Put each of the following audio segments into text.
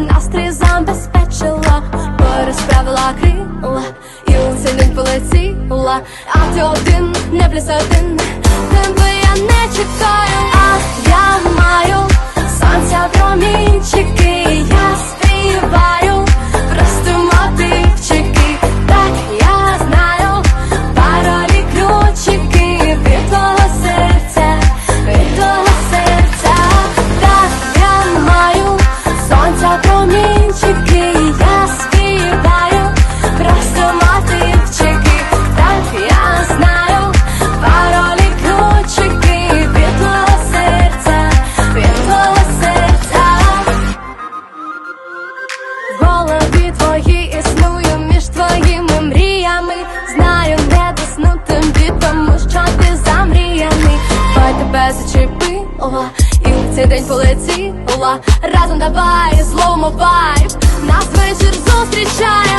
настрій забезпечила, пересправила крила, і у цілін полетіла, а ти один, не бліз один, тебе я не чекаю, а я маю слова, і в цей день полетіла разом давай, зломо вайб нас вечір зустрічає.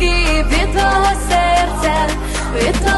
Від твого серця, від твого